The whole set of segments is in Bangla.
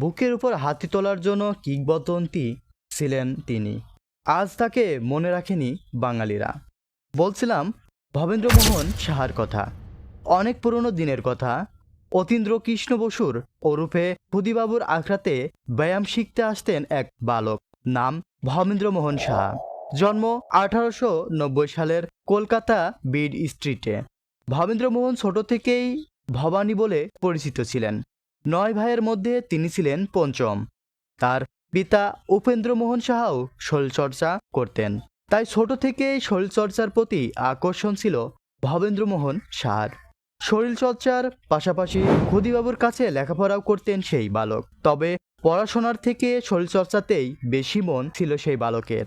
বুকের উপর হাতি তোলার জন্য কিংবদন্তি ছিলেন তিনি। আজ তাকে মনে রাখেনি বাঙালিরা। বলছিলাম, ভবেন্দ্রমোহন সাহার কথা। অনেক পুরনো দিনের কথা। অতীন্দ্র কৃষ্ণ বসুর ওরূপে খুদিবাবুর আখড়াতে ব্যায়াম শিখতে আসতেন এক বালক, নাম ভবেন্দ্রমোহন সাহা। জন্ম আঠারোশো নব্বই সালের কলকাতা বিড স্ট্রিটে। ভবেন্দ্রমোহন ছোট থেকেই ভবানী বলে পরিচিত ছিলেন। নয় ভাইয়ের মধ্যে তিনি ছিলেন পঞ্চম। তার পিতা উপেন্দ্রমোহন সাহাও শরীরচর্চা করতেন। তাই ছোট থেকেই শরীরচর্চার প্রতি আকর্ষণ ছিল ভবেন্দ্রমোহন সাহার। শরীরচর্চার পাশাপাশি খুদিবাবুর কাছে লেখাপড়াও করতেন সেই বালক। তবে পড়াশোনার থেকে শরীরচর্চাতেই বেশি মন ছিল সেই বালকের।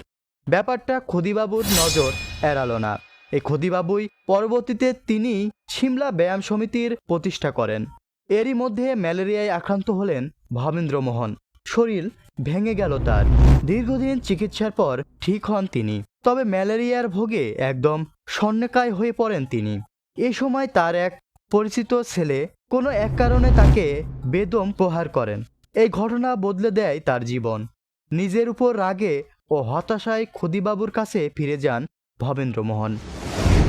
ব্যাপারটা খুদিবাবুর নজর এড়ালো না। এই খুদিবাবুই পরবর্তীতে তিনি সিমলা ব্যায়াম সমিতির প্রতিষ্ঠা করেন। এরই মধ্যে ম্যালেরিয়ায় আক্রান্ত হলেন ভবেন্দ্রমোহন শরীর ভেঙে গেল তার। দীর্ঘদিন চিকিৎসার পর ঠিক হন তিনি। তবে ম্যালেরিয়ার ভোগে একদম সন্ন্যাকায় হয়ে পড়েন তিনি। এ সময় তার এক পরিচিত ছেলে কোনো এক কারণে তাকে বেদম প্রহার করেন। এই ঘটনা বদলে দেয় তার জীবন। নিজের উপর রাগে ও হতাশায় খুদিবাবুর কাছে ফিরে যান ভবেন্দ্রমোহন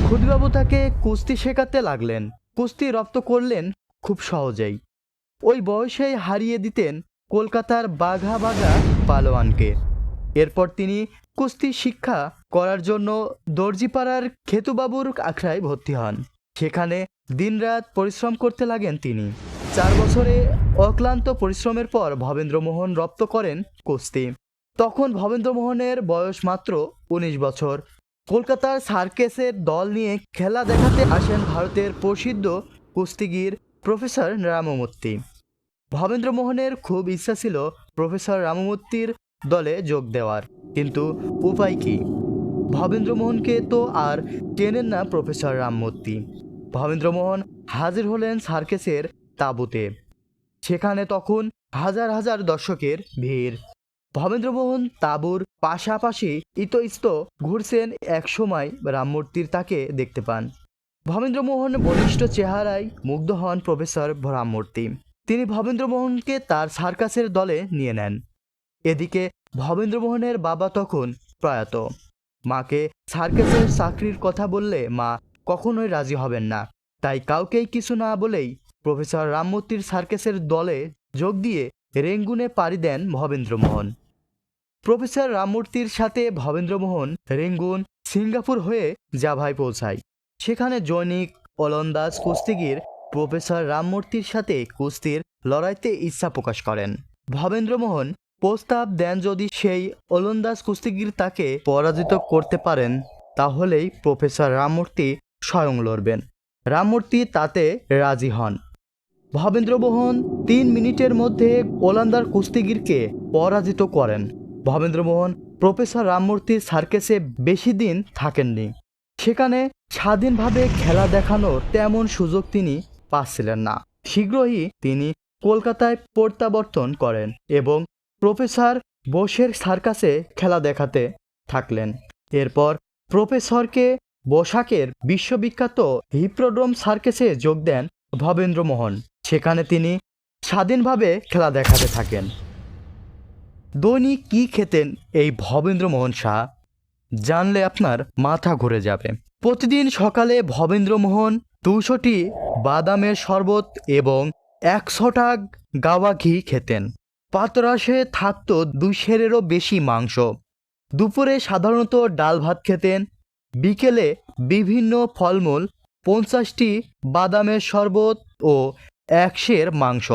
খুদিবাবু তাকে কুস্তি শেখাতে লাগলেন। কুস্তি রপ্ত করলেন খুব সহজেই। ওই বয়সেই হারিয়ে দিতেন কলকাতার বাঘা বাঘা পালোয়ানকে। এরপর তিনি কুস্তি শিক্ষা করার জন্য দর্জিপাড়ার খেতুবাবুর আখড়ায় ভর্তি হন। সেখানে দিনরাত পরিশ্রম করতে লাগেন তিনি। চার বছরে অক্লান্ত পরিশ্রমের পর ভবেন্দ্রমোহন রপ্ত করেন কুস্তি। তখন ভবেন্দ্রমোহনের বয়স মাত্র উনিশ বছর। কলকাতার সার্কেসের দল নিয়ে খেলা দেখাতে আসেন ভারতের প্রসিদ্ধ কুস্তিগির প্রফেসর রামমূর্তি। ভবেন্দ্রমোহনের খুব ইচ্ছা ছিল প্রফেসর রামমূর্তির দলে যোগ দেওয়ার, কিন্তু উপায় কি? ভবেন্দ্রমোহনকে তো আর চেনেন না প্রফেসর রামমূর্তি। ভবেন্দ্রমোহন হাজির হলেন সার্কেসের তাঁবুতে। সেখানে তখন হাজার হাজার দর্শকের ভিড়। ভবেন্দ্রমোহন তাঁবুর পাশাপাশি ইতস্ত ঘুরছেন এক সময় রামমূর্তির তাকে দেখতে পান। ভবেন্দ্রমোহন বলিষ্ঠ চেহারায় মুগ্ধ হন প্রফেসর রামমূর্তি তিনি ভবেন্দ্রমোহনকে তার সার্কাসের দলে নিয়ে নেন। এদিকে ভবেন্দ্রমোহনের বাবা তখন প্রয়াত। মাকে সার্কাসের চাকরির কথা বললে মা কখনোই রাজি হবেন না। তাই কাউকেই কিছু না বলেই প্রফেসর রামমূর্তির সার্কাসের দলে যোগ দিয়ে রেঙ্গুনে পাড়ি দেন ভবেন্দ্রমোহন। প্রফেসর রামমূর্তির সাথে ভবেন্দ্রমোহন রেঙ্গুন সিঙ্গাপুর হয়ে জাভায় পৌঁছায়। সেখানে জৈনিক ওলন্দাজ কুস্তিগির, প্রফেসর রামমূর্তির সাথে কুস্তির লড়াইতে ইচ্ছা প্রকাশ করেন। ভবেন্দ্রমোহন প্রস্তাব দেন যদি সেই ওলন্দাজ কুস্তিগির তাকে পরাজিত করতে পারেন, তাহলেই প্রফেসর রামমূর্তি স্বয়ং লড়বেন। রামমূর্তি তাতে রাজি হন। ভবেন্দ্রমোহন তিন মিনিটের মধ্যে ওলান্দার কুস্তিগিরকে পরাজিত করেন। ভবেন্দ্রমোহন প্রফেসর রামমূর্তির সার্কেসে বেশি দিন থাকেননি। সেখানে স্বাধীনভাবে খেলা দেখানোর তেমন সুযোগ তিনি পাচ্ছিলেন না। শীঘ্রই তিনি কলকাতায় প্রত্যাবর্তন করেন এবং প্রফেসর বোসের সার্কাসে খেলা দেখাতে থাকলেন। এরপর প্রফেসরকে বোসাকের বিশ্ববিখ্যাত হিপ্রোড্রোম সার্কেসে যোগ দেন ভবেন্দ্রমোহন সেখানে তিনি স্বাধীনভাবে খেলা দেখাতে থাকেন। দৈনিক কী খেতেন এই ভবেন্দ্রমোহন শাহ? জানলে আপনার মাথা ঘুরে যাবে। প্রতিদিন সকালে ভবেন্দ্রমোহন দুশোটি বাদামের শরবত এবং একশোটা গাওয়া ঘি খেতেন। পাতরাসে থাকতো দুই সেরেরও বেশি মাংস। দুপুরে সাধারণত ডাল ভাত খেতেন। বিকেলে বিভিন্ন ফলমূল, পঞ্চাশটি বাদামের শরবত ও এক একশের মাংস।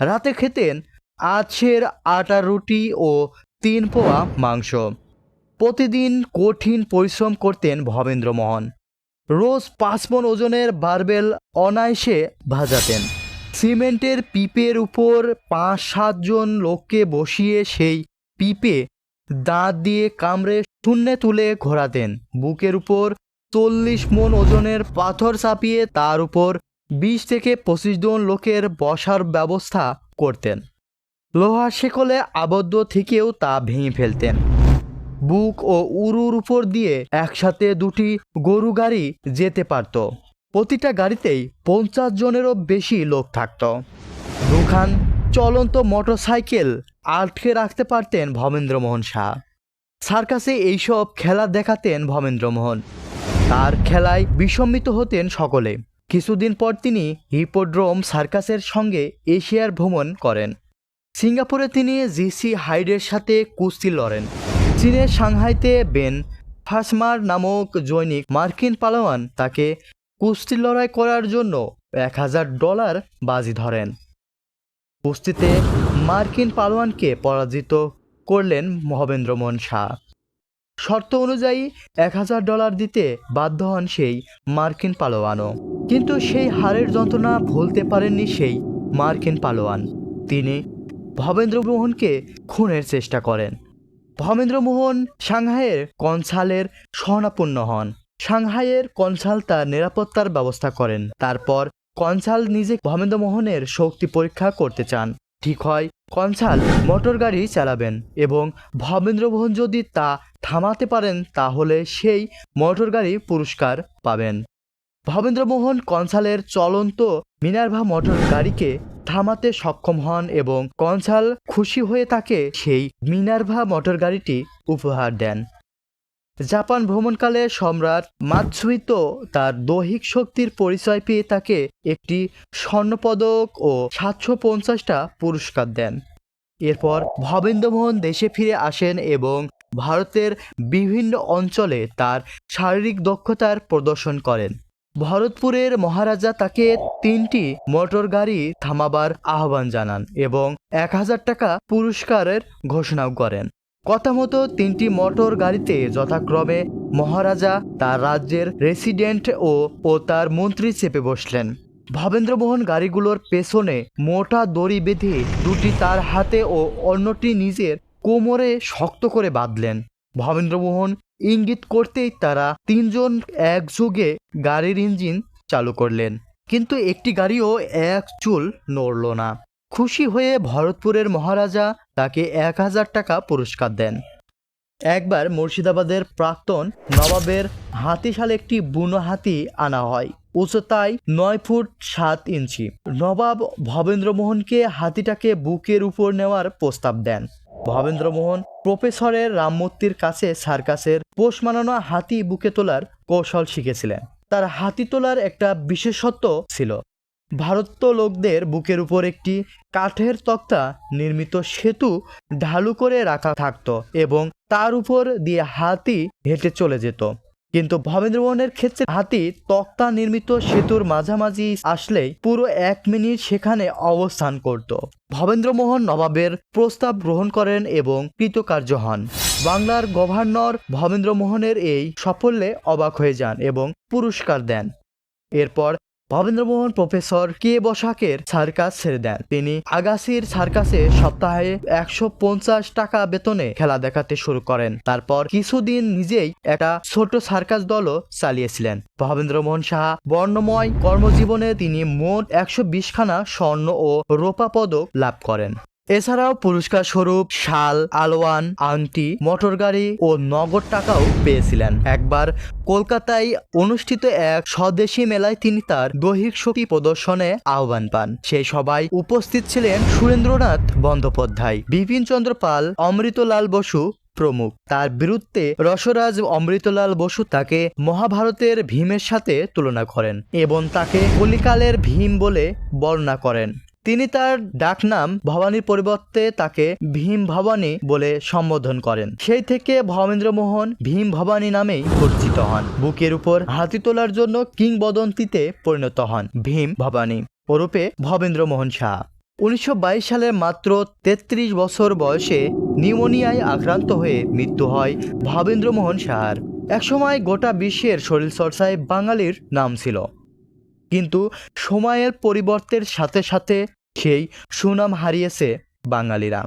রাতে খেতেন আছের আটা রুটি ও তিন পোয়া মাংস। প্রতিদিন কঠিন পরিশ্রম করতেন ভবেন্দ্রমোহন রোজ পাঁচ মন ওজনের বারবেল অনায়াসে ভাজাতেন। সিমেন্টের পিপের উপর পাঁচ সাতজন লোককে বসিয়ে সেই পিপে দাঁত দিয়ে কামড়ে শূন্যে তুলে ঘোরাতেন। বুকের উপর চল্লিশ মন ওজনের পাথর চাপিয়ে তার উপর বিশ থেকে পঁচিশ জন লোকের বসার ব্যবস্থা করতেন। লোহার শেকলে আবদ্ধ থেকেও তা ভেঙে ফেলতেন। বুক ও উরুর উপর দিয়ে একসাথে দুটি গরু গাড়ি যেতে পারত। প্রতিটা গাড়িতেই পঞ্চাশ জনেরও বেশি লোক থাকত। দুখান চলন্ত মোটরসাইকেল আটকে রাখতে পারতেন ভবেন্দ্রমোহন শাহ। সার্কাসে এইসব খেলা দেখাতেন ভবেন্দ্রমোহন। তার খেলায় বিসম্মিত হতেন সকলে। কিছুদিন পর তিনি হিপোড্রোম সার্কাসের সঙ্গে এশিয়ার ভ্রমণ করেন। সিঙ্গাপুরে তিনি জিসি হাইডের সাথে কুস্তি লড়েন। চীনের সাংহাইতে বেন ফাসমার নামক জৈনিক মার্কিন পালোয়ান তাকে কুস্তি লড়াই করার জন্য এক হাজার ডলার বাজি ধরেন। কুস্তিতে মার্কিন পালোয়ানকে পরাজিত করলেন মহেন্দ্রমোহন শাহ। শর্ত অনুযায়ী এক হাজার ডলার দিতে বাধ্য হন সেই মার্কিন পালোয়ানও। কিন্তু সেই হারের যন্ত্রণা ভুলতে পারেননি সেই মার্কিন পালোয়ান। তিনি ভবেন্দ্রমোহনকে খুনের চেষ্টা করেন। ভবেন্দ্রমোহন সাংহাইয়ের কনসালের শরণাপন্ন হন। সাংহাইয়ের কনসাল তার নিরাপত্তার ব্যবস্থা করেন। তারপর কনসাল নিজে ভবেন্দ্রমোহনের শক্তি পরীক্ষা করতে চান। ঠিক হয়, কনসাল মোটর গাড়ি চালাবেন এবং ভবেন্দ্রমোহন যদি তা থামাতে পারেন, তাহলে সেই মোটর গাড়ি পুরস্কার পাবেন। ভবেন্দ্রমোহন কনসালের চলন্ত মিনার্ভা মোটর গাড়িকে থামাতে সক্ষম হন এবং কনসাল খুশি হয়ে তাকে সেই মিনার্ভা মোটর গাড়িটি উপহার দেন। জাপান ভ্রমণকালে সম্রাট মাতসুইতো তার দৈহিক শক্তির পরিচয় পেয়ে তাকে একটি স্বর্ণপদক ও সাতশো পঞ্চাশটা পুরস্কার দেন। এরপর ভবেন্দ্রমোহন দেশে ফিরে আসেন এবং ভারতের বিভিন্ন অঞ্চলে তার শারীরিক দক্ষতার প্রদর্শন করেন। ভরতপুরের মহারাজা তাকে তিনটি মোটর গাড়ি থামাবার আহ্বান জানান এবং এক হাজার টাকা পুরস্কারের ঘোষণাও করেন। কথা মতো তিনটি মোটর গাড়িতে যথাক্রমে মহারাজা তার রাজ্যের রেসিডেন্ট ও ও তার মন্ত্রী চেপে বসলেন। ভবেন্দ্রমোহন গাড়িগুলোর পেছনে মোটা দড়ি বেঁধে দুটি তার হাতে ও অন্যটি নিজের কোমরে শক্ত করে বাঁধলেন। ভবেন্দ্রমোহন ইঙ্গিত করতেই তারা তিনজন একযোগে গাড়ির ইঞ্জিন চালু করলেন। কিন্তু একটি গাড়িও এক চুল নড়ল না। খুশি হয়ে ভরতপুরের মহারাজা তাকে এক হাজার টাকা পুরস্কার দেন। একবার মুর্শিদাবাদের প্রাক্তন নবাবের হাতিশালে একটি বুনো হাতি আনা হয়। উচ্চতায় নয় ফুট সাত ইঞ্চি। নবাব ভবেন্দ্রমোহনকে হাতিটাকে বুকের উপর নেওয়ার প্রস্তাব দেন। ভবেন্দ্রমোহন, প্রফেসরের রামমূর্তির কাছে সার্কাসের পোষ মানানো হাতি বুকে তোলার কৌশল শিখেছিলেন। তার হাতি তোলার একটা বিশেষত্ব ছিল ভারত লোকদের বুকের উপর একটি কাঠের তক্তা নির্মিত সেতু ঢালু করে রাখা থাকত এবং তার উপর দিয়ে হাতি হেঁটে চলে যেত। কিন্তু ভবেন্দ্রমোহনের ক্ষেত্রে হাতি তক্তা নির্মিত সেতুর মাঝামাঝি আসলে পুরো এক মিনিট সেখানে অবস্থান করত। ভবেন্দ্রমোহন নবাবের প্রস্তাব গ্রহণ করেন এবং কৃতকার্য হন। বাংলার গভর্নর ভবেন্দ্রমোহনের এই সাফল্যে অবাক হয়ে যান এবং পুরস্কার দেন। এরপর ভবেন্দ্রমোহন প্রফেসর কে বসাকের সার্কাস ছেড়ে দেন। তিনি আগাসির সার্কাসে সপ্তাহে একশো পঞ্চাশ টাকা বেতনে খেলা দেখাতে শুরু করেন। তারপর কিছুদিন নিজেই একটা ছোট সার্কাস দলও চালিয়েছিলেন। ভবেন্দ্রমোহন সাহা বর্ণময় কর্মজীবনে তিনি মোট একশো বিশখানা স্বর্ণ ও রোপা পদক লাভ করেন। এছাড়াও পুরস্কার স্বরূপ শাল, আলোয়ান, আংটি মোটরগাড়ি ও নগদ টাকাও পেয়েছিলেন। একবার কলকাতায় অনুষ্ঠিত এক স্বদেশী মেলায় তিনি তার দৈহিক শক্তি প্রদর্শনে আহ্বান পান। সেই সবাই উপস্থিত ছিলেন সুরেন্দ্রনাথ বন্দ্যোপাধ্যায়, বিপিন চন্দ্র পাল, অমৃতলাল বসু প্রমুখ। তার বিরুদ্ধে রসরাজ অমৃতলাল বসু তাকে মহাভারতের ভীমের সাথে তুলনা করেন এবং তাকে কলিকালের ভীম বলে বর্ণনা করেন। তিনি তার ডাকনাম ভবানীর পরিবর্তে তাকে ভীম ভবানী বলে সম্বোধন করেন। সেই থেকে ভবেন্দ্রমোহন ভীম ভবানী নামেই পরিচিত হন। বুকের উপর হাতি তোলার জন্য কিংবদন্তিতে পরিণত হন ভীম ভবানী। ওরূপে ভবেন্দ্রমোহন শাহ। উনিশশো সালে মাত্র ৩৩ বছর বয়সে নিউমোনিয়ায় আক্রান্ত হয়ে মৃত্যু হয় ভবেন্দ্রমোহন শাহর। একসময় গোটা বিশ্বের শরীরচর্চায় বাঙালির নাম ছিল। কিন্তু সময়ের পরিবর্তের সাথে সাথে সেই সুনাম হারিয়েছে বাঙালিরা।